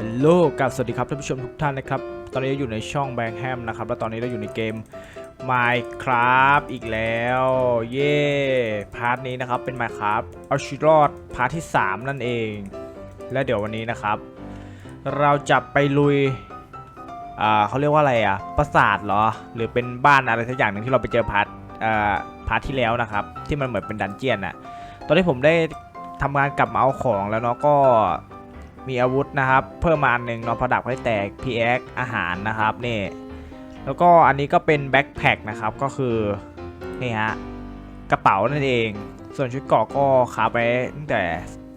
ฮัลโหลกับสวัสดีครับท่านผู้ชมทุกท่านนะครับ ตอนนี้เราอยู่ในช่องแบงแฮมนะครับ แล้วตอนนี้เราอยู่ในเกม Minecraft อีกแล้ว เย่พาร์ทนี้นะครับ เป็น Minecraft เอาชีวิตรอดพาร์ทที่ 3 นั่นเอง และเดี๋ยววันนี้นะครับ เราจะไปลุยอ่าเขาเรียกว่าอะไรอะ ปราสาทเหรอ หรือเป็นบ้านอะไรสักอย่างหนึ่งที่เราไปเจอพาร์ทอ่าพาร์ทที่แล้วนะครับ ที่มันเหมือนเป็นดันเจียนอะ ตอนนี้ผมได้ทำงานกลับมาเอาของแล้วเนาะก็ มีอาวุธนะครับ เพิ่มมาอันหนึ่งเนาะประดับให้แตก PX อาหารนะครับนี่แล้วก็อันนี้ก็เป็นแบ็คแพคนะครับก็คือนี่ฮะกระเป๋านั่นเอง ส่วนชุดเกาะก็ขาไปตั้งแต่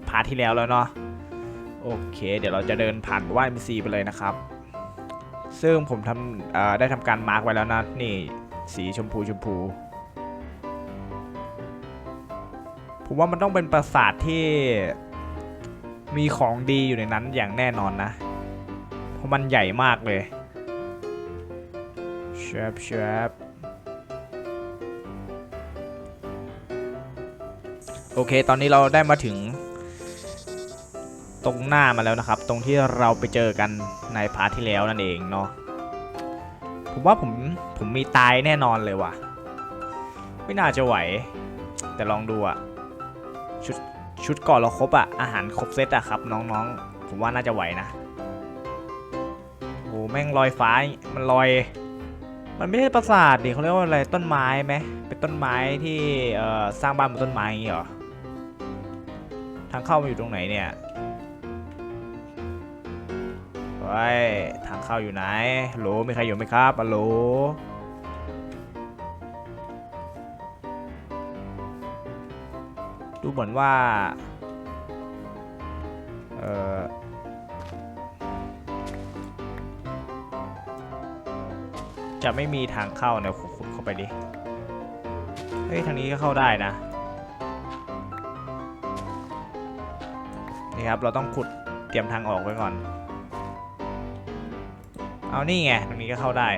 พาร์ทที่แล้วแล้วเนาะโอเค เดี๋ยวเราจะเดินผ่านว่าน NPC ไปเลยนะครับ ซึ่งผมทำได้ทำการมาร์กไว้แล้วนะนี่สีชมพูชมพูผมว่ามันต้องเป็นปราสาทที่ มีของดีอยู่ในนั้นอย่างแน่นอนนะ เพราะมันใหญ่มากเลยแชบแชบโอเค ตอนนี้เราได้มาถึง ตรงหน้ามาแล้วนะครับ ตรงที่เราไปเจอกันในพาร์ทที่แล้วนั่นเองเนาะ ผมว่าผม ผมมีตายแน่นอนเลยว่ะ ไม่น่าจะไหว แต่ลองดูอะชุด ชุดก่อนเราครบอะอาหารครบเซตอะครับน้องๆ ผมว่าน่าจะไหวนะโอ้แม่งลอยฟ้ามันลอย มันไม่ใช่ปราสาทดิเขาเรียกว่าอะไรต้นไม้ไหมเป็นต้นไม้ที่สร้างบ้านบนต้นไม้อย่างงี้เหรอทางเข้ามันอยู่ตรงไหนเนี่ยเฮ้ยทางเข้าอยู่ไหนฮัลโหลมีใครอยู่ไหมครับฮัลโหล เหมือนว่า เออจะไม่มีทางเข้าเนี่ยขุดเข้าไปดิ เฮ้ย ทางนี้ก็เข้าได้นะ นี่ครับ เราต้องขุดเตรียมทางออกไว้ก่อน เอานี่ไง ตรงนี้ก็เข้าได้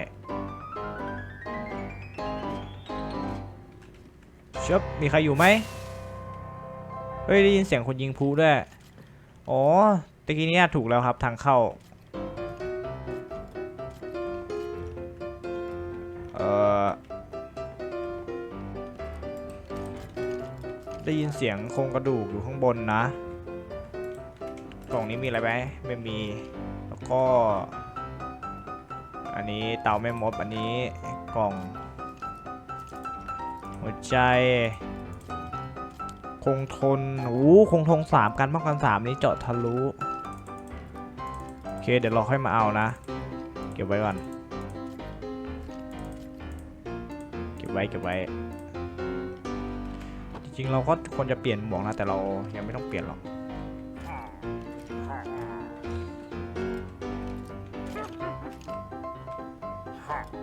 ชบมีใครอยู่ไหม ฮ้ยได้ยินเสียงคนยิงพลุด้วย อ๋อตะกี้นี่ยถูกแล้วครับทางเข้า เออได้ยินเสียงโครงกระดูกอยู่ข้างบนนะ กล่องนี้มีอะไรไหมไม่มี แล้วก็ อันนี้เตาไม่มด อันนี้กล่อง หัวใจ คงทนโอ้คงทนสามกันป้องกันสามนี้เจาะทะลุโอเคเดี๋ยวเราค่อยมาเอานะ เก็บไว้ก่อน เก็บไว้เก็บไว้ จริงๆเราก็ควรจะเปลี่ยนหมวกนะแต่เรายังไม่ต้องเปลี่ยนหรอก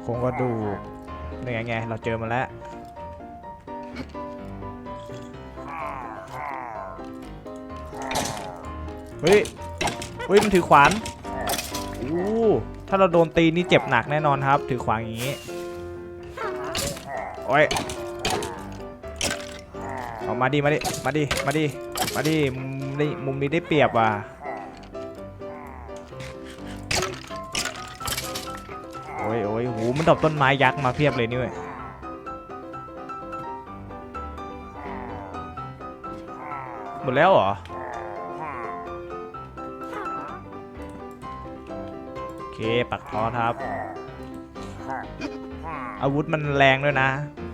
คงกระดูกนี่ไงไงเราเจอมาแล้ว เฮ้ยเฮ้ยมันถือขวานอู้ถ้าเราโดนตีนี่เจ็บหนักแน่นอนครับ ถือขวานอย่างนี้โอ้ยเอามาดิมาดิมาดิมาดิมาดิมุมนี้มุมนี้ได้เปรียบว่ะโอ้ยโอ้ยหูมันดอกต้นไม้ยักษ์มาเพียบเลยนี่เว้ยหมดแล้วเหรอ ปักทอครับ อาวุธมันแรงด้วยนะ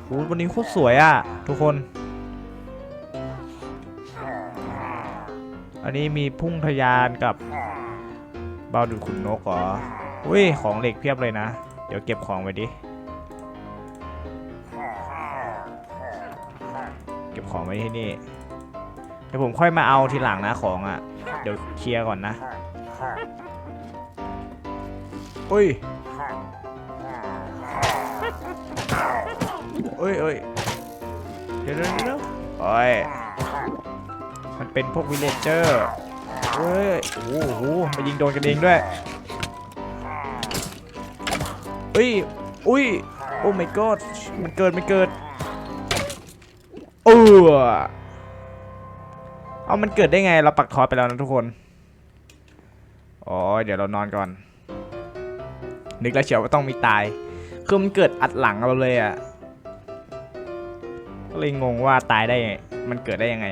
โหวันนี้โคตรสวยอะทุกคน อันนี้มีพุ่งทะยานกับเบาดูดขุนนกเหรออุ้ย ของเหล็กเพียบเลยนะ เดี๋ยวเก็บของไว้ดิ เก็บของไว้ที่นี่ เดี๋ยวผมค่อยมาเอาทีหลังนะของอะ่ะ เดี๋ยวเคลียร์ก่อนนะ อุ้ยเอ้ยเอ้ยเดี๋ยวเดี๋ยวเดี๋ยวโอ้ยมันเป็นพวกวิลเลจเจอร์เฮ้ย โอ้โหมายิงโดนกันเองด้วยเฮ้ย อุ้ย โอ้ my god มันเกิด มันเกิดเออเอามันเกิดได้ไง เราปักทอดไปแล้วนะทุกคน อ๋อ เดี๋ยวเรานอนก่อน นึกแล้วเชียวว่าต้องมีตาย คือมันเกิดอัดหลังเราเลยอะ่ะก็เลยงงว่าตายได้ไงมันเกิดได้ยังไง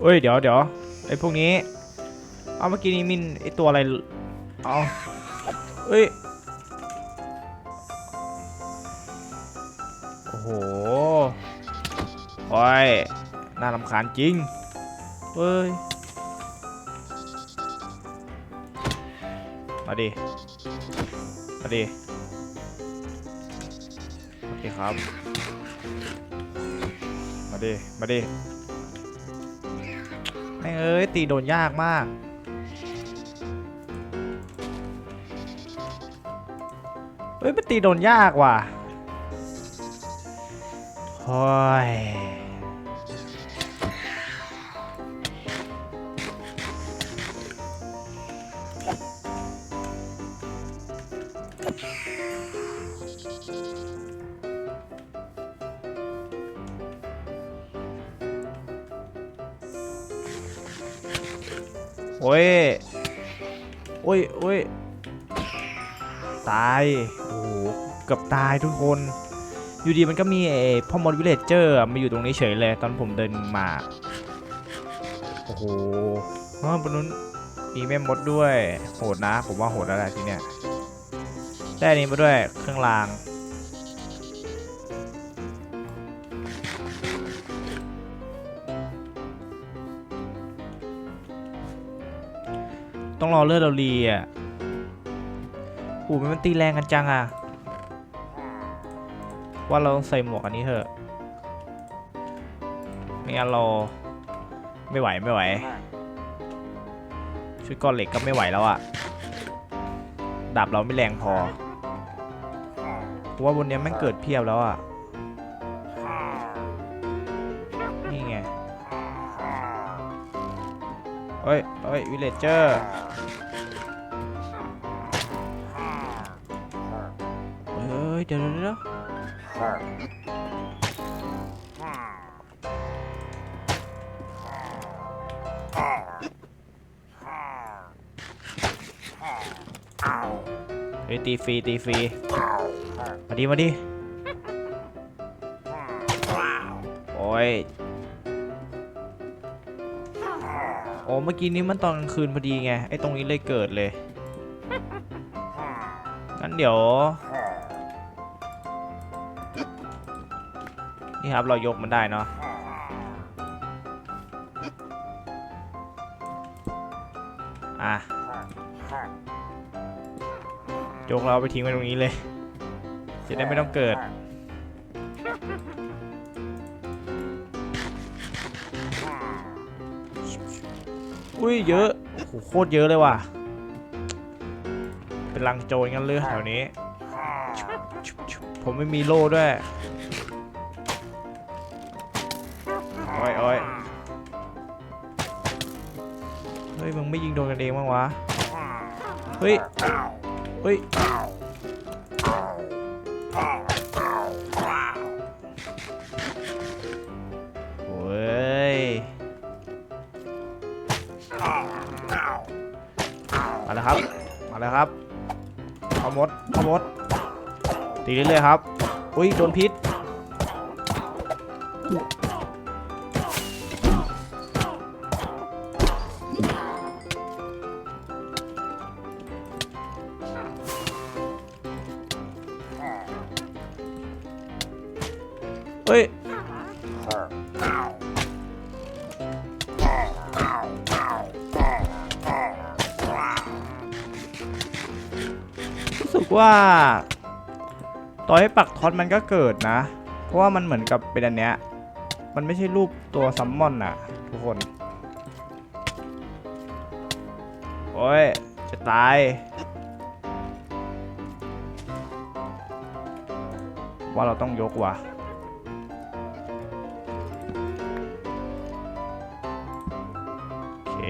เอ้ยเดี๋ยวเดี๋ยวไอ้พวกนี้ เอาเมื่อกี้นี้มินไอ้ตัวอะไร เอาเอ้ย โอ้โหโอ้ยน่ารำคาญจริงเฮ้ย มาดิ มาดิโอเคครับ มาดิ มาดิแม่งเอ้ย ตีโดนยากมาก เฮ้ยมันตีโดนยากว่ะโอ้ย อ้ย โอ้ยโอ้ยตาย โอ้โหเกือบตายทุกคน อยู่ดีมันก็มีไอ้พ่อมดวิเลจเจอร์มาอยู่ตรงนี้เฉยเลยตอนผมเดินมา โอ้โหอ๋อบนนู้นมีแม่มดด้วย โหดนะ ผมว่าโหดแล้วแหละทีเนี้ยได้นนี้มาด้วยเครื่องราง ต้องรอเลือดเรารีอะโอ้มันตีแรงกันจังอะ ว่าเราต้องใส่หมวกอันนี้เถอะ ไม่งั้นเราไม่ไหวไม่ไหว ชุดก้อนเหล็กก็ไม่ไหวแล้วอะ ดาบเราไม่แรงพอเพราะว่าบนนี้แม่งเกิดเพียบแล้วอะ นี่ไงเฮ้ยเฮ้ยวิลเลจเจอร์ เดี๋ยวเดี๋ยวเฮ้ยตีฟรีตีฟรีมาดิมาดิโอ้ยโอ้เมื่อกี้นี้มันตอนกลางคืนพอดีไงไอ้ตรงนี้เลยเกิดเลยงั้นเดี๋ยว นี่ครับเรายกมันได้เนาะอะยกเราไปทิ้งไว้ตรงนี้เลย จะได้ไม่ต้องเกิด อุ้ยเยอะโอ้โหโคตรเยอะเลยว่ะ เป็นลังโจรกันเลยแถวนี้ ผมไม่มีโล่ด้วย ไม่ยิงโดนกันเองบ้างวะ เฮ้ย เฮ้ย โอ้ย มาแล้วครับ มาแล้วครับเอามดเอามดตีเรื่อยๆครับ อุ้ย โดนพิษ ว่าต่อให้ปักท็อตมันก็เกิดนะ เพราะว่ามันเหมือนกับเป็นอันเนี้ย มันไม่ใช่รูปตัวซัมมอนน่ะ ทุกคน โอ้ย จะตาย ว่าเราต้องยกว่ะโอเค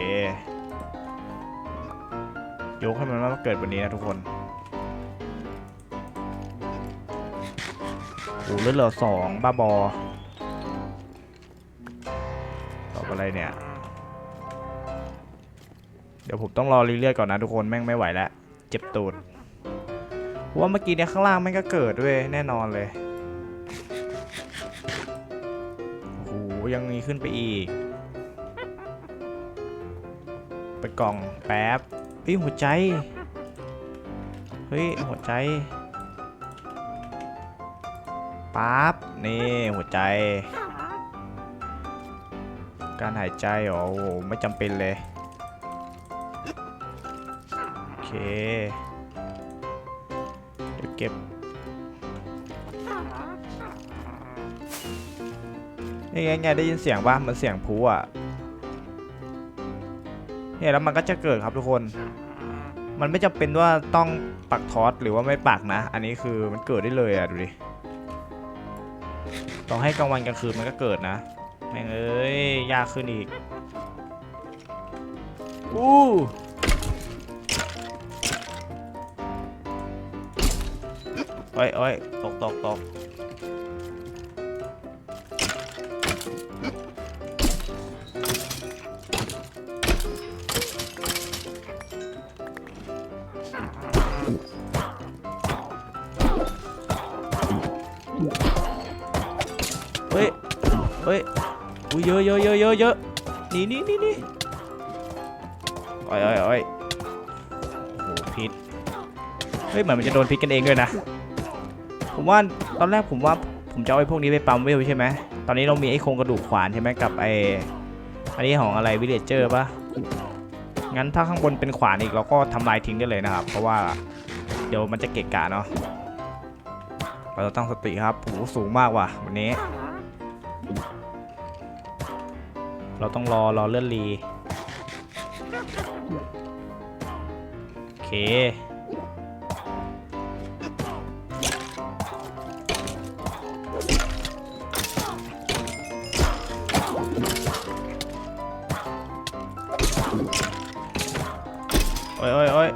ยกให้มันมาเกิดวันนี้นะทุกคน โอ้เลือดเหลือสองบ้าบอตอบอะไรเนี่ย เดี๋ยวผมต้องรอรีเลือดก่อนนะทุกคนแม่งไม่ไหวแล้วเจ็บตูดว่าเมื่อกี้เนี่ยข้างล่างแม่งก็เกิดด้วยแน่นอนเลยโอ้โหยังมีขึ้นไปอีก ไปกล่องแป๊บเฮ้ยหัวใจ เฮ้ยหัวใจ ปั๊บนี่หัวใจ การหายใจเหรอโอ้โหไม่จำเป็นเลย โอเคเดี๋ยวเก็บนี่ไงไงได้ยินเสียงป่ะเหมันเสียงพลุอะเนี่ยแล้วมันก็จะเกิดครับทุกคน มันไม่จำเป็นว่าต้องปักทอสหรือว่าไม่ปักนะ อันนี้คือมันเกิดได้เลยอะดูดิ ต้องให้กลางวันกลางคืนมันก็เกิดนะ แม่งเอ้ย ยากขึ้นอีก อู้โอ้ยโอ้ยตกตกตกเเฮ้ยอุ้ยเยอะเยอะเยอะเยอะเยอะหนี่นี่นี่นี่โอ้ยโอ้ยโอ้ยโอ้พิษเฮ้ยเหมือนมันจะโดนพิษกันเองด้วยนะ ผมว่าตอนแรกผมว่าผมจะเอาไอ้พวกนี้ไปปั๊มเวลใช่ไหมตอนนี้เรามีไอ้โครงกระดูกขวานใช่ไหมกับไอ้อันนี้ของอะไรวิเลเจอร์ปะงั้นถ้าข้างบนเป็นขวานอีกเราก็ทำลายทิ้งได้เลยนะครับ เพราะว่าเดี๋ยวมันจะเกะกะเนาะเราต้องตั้งสติครับโอ้โหสูงมากว่ะวันนี้ เราต้องรอรอเลื่อนรีโอเคโอ้ยโอ้ยโอ้ย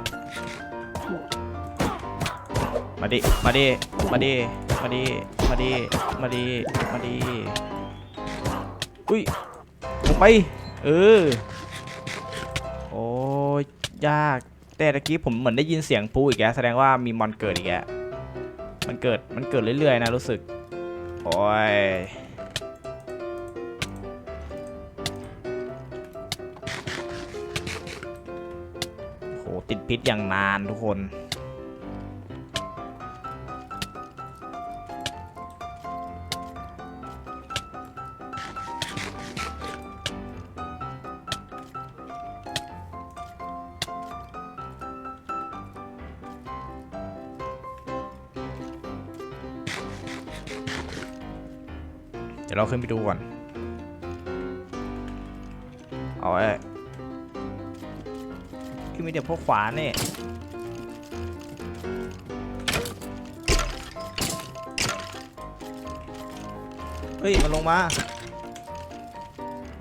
มาดิ มาดิ มาดิ มาดิ มาดิ มาดิ มาดิอุ้ย ไปเออโอ้ยยากแต่ตะกี้ผมเหมือนได้ยินเสียงปูอีกแล้วแสดงว่ามีมอนเกิดอีกแล้วมันเกิดมันเกิดเรื่อยๆนะรู้สึกโอ้ยโหติดพิษอย่างนานทุกคน ดี๋ยวเราขึ้นไปดูก่อน เอาไว้ขึ้นไปเดี๋ยวพวกขวานนี่เฮ้ย มันลงมา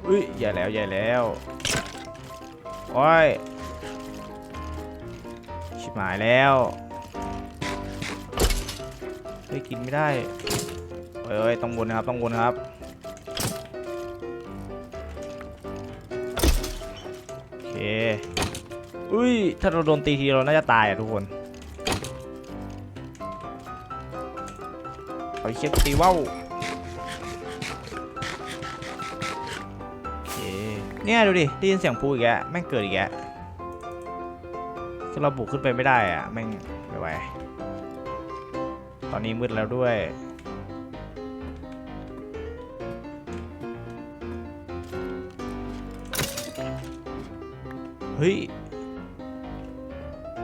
อุ้ยใหญ่แล้วใหญ่แล้วโอ้ยชิบหายแล้วเฮ้ยกินไม่ได้ เอ้ยต้องวนนะครับต้องวนครับ โอเค อุ้ย ถ้าเราโดนตีทีเราน่าจะตายอะทุกคนเอาเช็คตีว่าวโอเคเนี่ยดูดิได้ยินเสียงพูอีกแล้วแม่งเกิดอีกแล้วเราบุกขึ้นไปไม่ได้อะแม่งไม่ไหวตอนนี้มืดแล้วด้วย ฮ้ย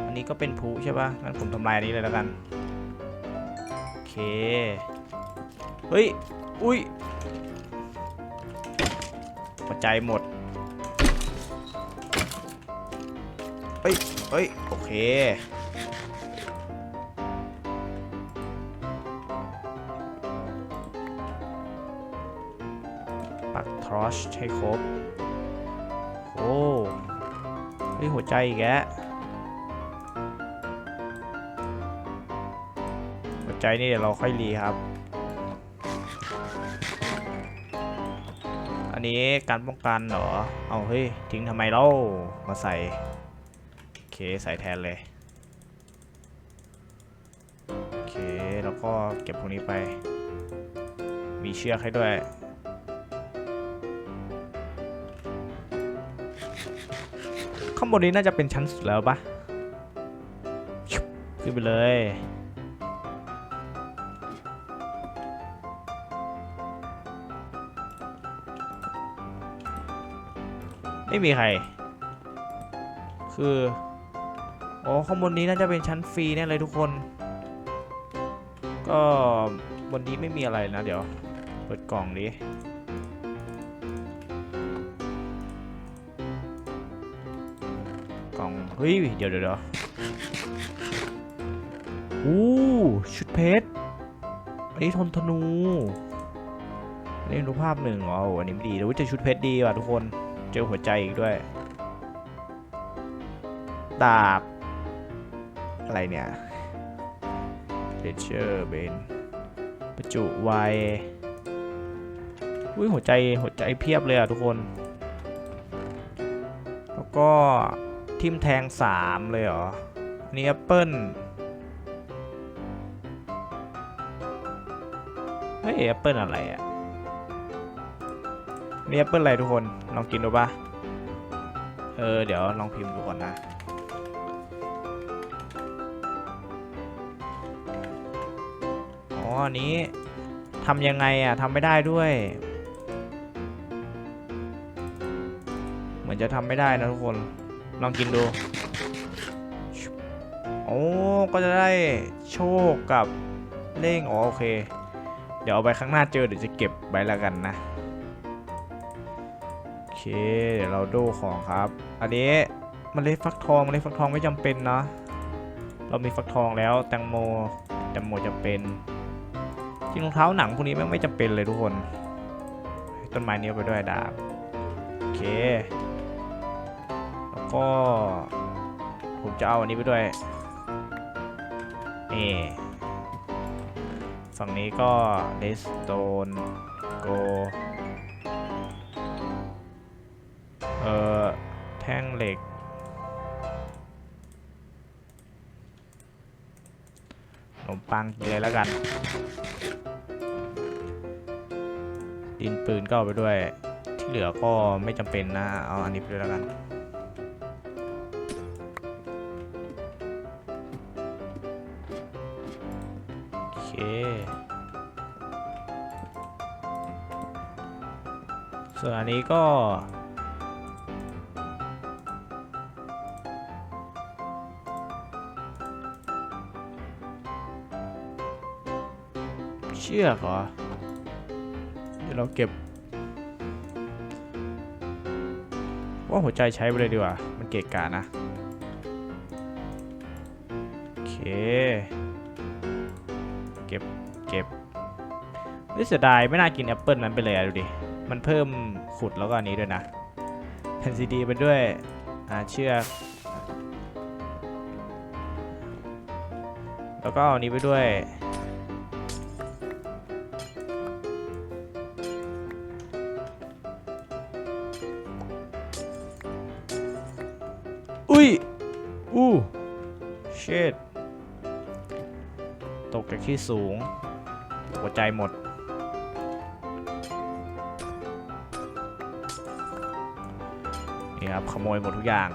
อันนี้ก็เป็นพลุใช่ปะงั้นผมทำลายอันนี้เลยแล้วกัน โอเค เฮ้ย อุ้ยหัวใจหมด เฮ้ย เฮ้ย โอเคปักทรอชให้ครบ โอ้ เฮ้ยหัวใจอีกแล้วหัวใจนี่เดี๋ยวเราค่อยรีครับ อันนี้การป้องกันเหรอ เอาเฮ้ยทิ้งทำไมเล่ามาใส่ โอเคใส่แทนเลย โอเคแล้วก็เก็บพวกนี้ไป มีเชือกให้ด้วย ข้างบนนี้น่าจะเป็นชั้นสุดแล้วปะขึ้นไปเลยไม่มีใคร คือ อ๋อ ข้างบนนี้น่าจะเป็นชั้นฟรีแน่เลยทุกคน ก็บนนี้ไม่มีอะไรนะ เดี๋ยว เปิดกล่องดิ เฮ้ยเดี๋ยวเดี๋ยวเดี๋ยวอู้ชุดเพชร อันนี้ทนธนูอันนี้รูปภาพหนึ่งอ๋ออันนี้ไม่ดีแต่ว่าเจอชุดเพชรดีว่ะทุกคน เจอหัวใจอีกด้วย ดาบ อะไรเนี่ยเลเชอร์เบนประจุไวอุ้ยหัวใจหัวใจเพียบเลยอะทุกคน แล้วก็ ทิมแทงสามเลยเหรออันนี่แอปเปิลเฮ้ยแอปเปิลอะไรอะอันนี่แอปเปิลอะไรทุกคน ลองกินดูปะเออ เดี๋ยวลองพิมพ์ดูก่อนนะอ๋ออันนี้ทำยังไงอะทำไม่ได้ด้วย เหมือนจะทำไม่ได้นะทุกคน ลองกินดู โอ้ ก็จะได้โชคกับเล่งอ๋อโอเค เดี๋ยวเอาไปข้างหน้าเจอเดี๋ยวจะเก็บไว้ล้วกันนะ โอเค เดี๋ยวเราดูของครับ อันนี้มเมล็ดฟักทองมเมล็ดฟักทองไม่จำเป็นนะ เรามีฟักทองแล้วแตงโมแตงโมจำเป็นจริงรองเท้าหนังพวกนี้แม่ไม่จำเป็นเลยทุกคน ต้นไม้นี้ไปด้วยดาบ โอเค ก็ ผมจะเอาอันนี้ไปด้วย นี่ ฝั่งนี้ก็ redstone go เอ่อ แท่งเหล็ก ขนมปังเลยแล้วกัน ดินปืนก็เอาไปด้วย ที่เหลือก็ไม่จำเป็นนะ เอาอันนี้ไปด้วยแล้วกัน นี้ก็ เชือกเหรอ เดี๋ยวเราเก็บ ว่าหัวใจใช้ไปเลยดีกว่า มันเกะกะนะ โอเค เก็บ เก็บนี่เสียดายไม่น่ากินแอปเปิลนั้นไปเลยอะดูดิ มันเพิ่มขุดแล้วก็อันนี้ด้วยนะแผ่นซีดีไปด้วยอ่าเชือกแล้วก็อาอันนี้ไปด้วยอุ้ยอู้เชดตกจากที่สูงหัวใจหมด นี่ครับขโมยหมดทุกอย่าง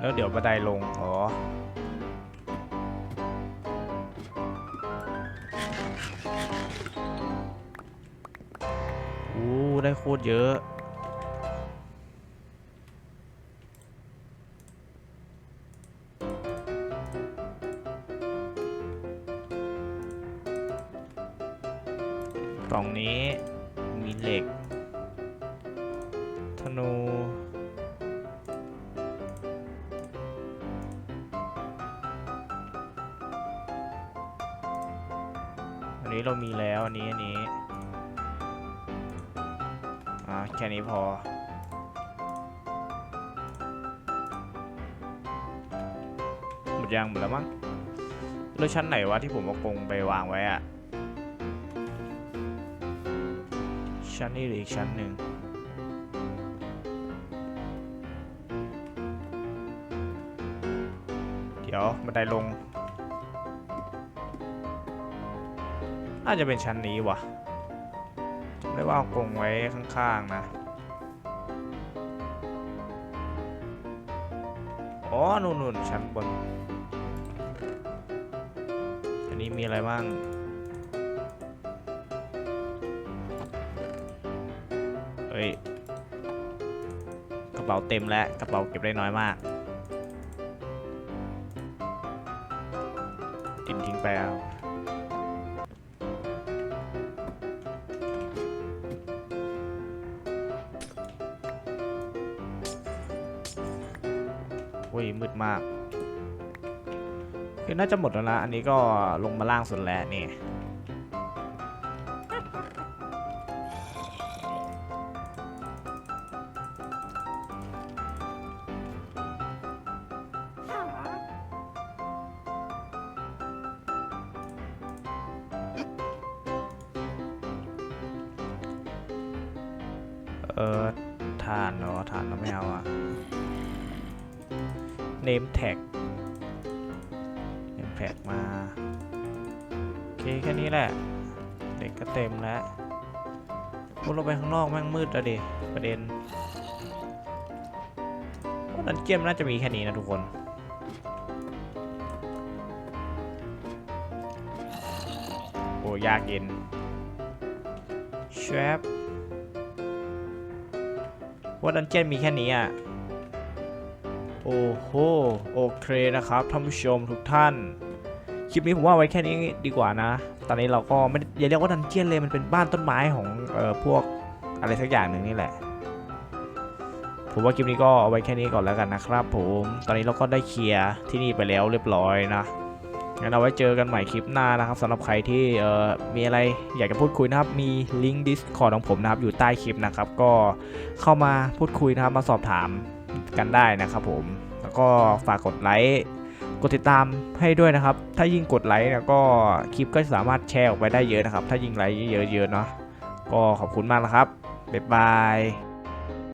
แล้วเดี๋ยวบันไดลงอ๋ออู้ได้โคตรเยอะ นี้เรามีแล้วอันนี้อันนี้อ่าแค่นี้พอหมดยังหมดแล้วมั้งแล้วชั้นไหนวะที่ผมเอากรงไปวางไว้อะชั้นนี้หรืออีกชั้นหนึ่งเดี๋ยวบันไดลง น่าจะเป็นชั้นนี้วะจำได้ว่าเอากรงไว้ข้างๆนะอ๋อนู่นๆชั้นบน อันนี้มีอะไรบ้างเฮ้ยกระเป๋าเต็มแล้วกระเป๋าเก็บได้น้อยมาก น่าจะหมดแล้วนะ อันนี้ก็ลงมาล่างสุดแล้วนี่เออทานเนาะทานเราไม่เอาอะ name tag name tag มา โอเคแค่นี้แหละ เด็กก็เต็มแล้วพูดเราไปข้างนอกแม่งมืดแล้วดิประเด็นว่านั้นเกมน่าจะมีแค่นี้นะทุกคนโอ้ยากเย็นแชปว่าดันเจียนมีแค่นี้อะโอ้โห โอเคนะครับท่านผู้ชมทุกท่าน คลิปนี้ผมว่าไว้แค่นี้ดีกว่านะ ตอนนี้เราก็ไม่ได้อย่าเรียกว่าดันเจียนเลยมันเป็นบ้านต้นไม้ของเอ่อพวกอะไรสักอย่างหนึ่งนี่แหละ ผมว่าคลิปนี้ก็เอาไว้แค่นี้ก่อนแล้วกันนะครับ ผม ตอนนี้เราก็ได้เคลียร์ที่นี่ไปแล้วเรียบร้อยนะงั้นเอาไว้เจอกันใหม่คลิปหน้านะครับสำหรับใครที่เอ่อมีอะไรอยากจะพูดคุยนะครับ มีลิงก์ Discord ของผมนะครับอยู่ใต้คลิปนะครับ ก็เข้ามาพูดคุยนะครับมาสอบถามกันได้นะครับผม แล้วก็ฝากกดไลค์ กดติดตามให้ด้วยนะครับ ถ้ายิ่งกดไลค์เนี่ยก็คลิปก็สามารถแชร์ออกไปได้เยอะนะครับ ถ้ายิ่งไลค์เยอะๆเนาะก็ขอบคุณมากนะครับบ๊ายบาย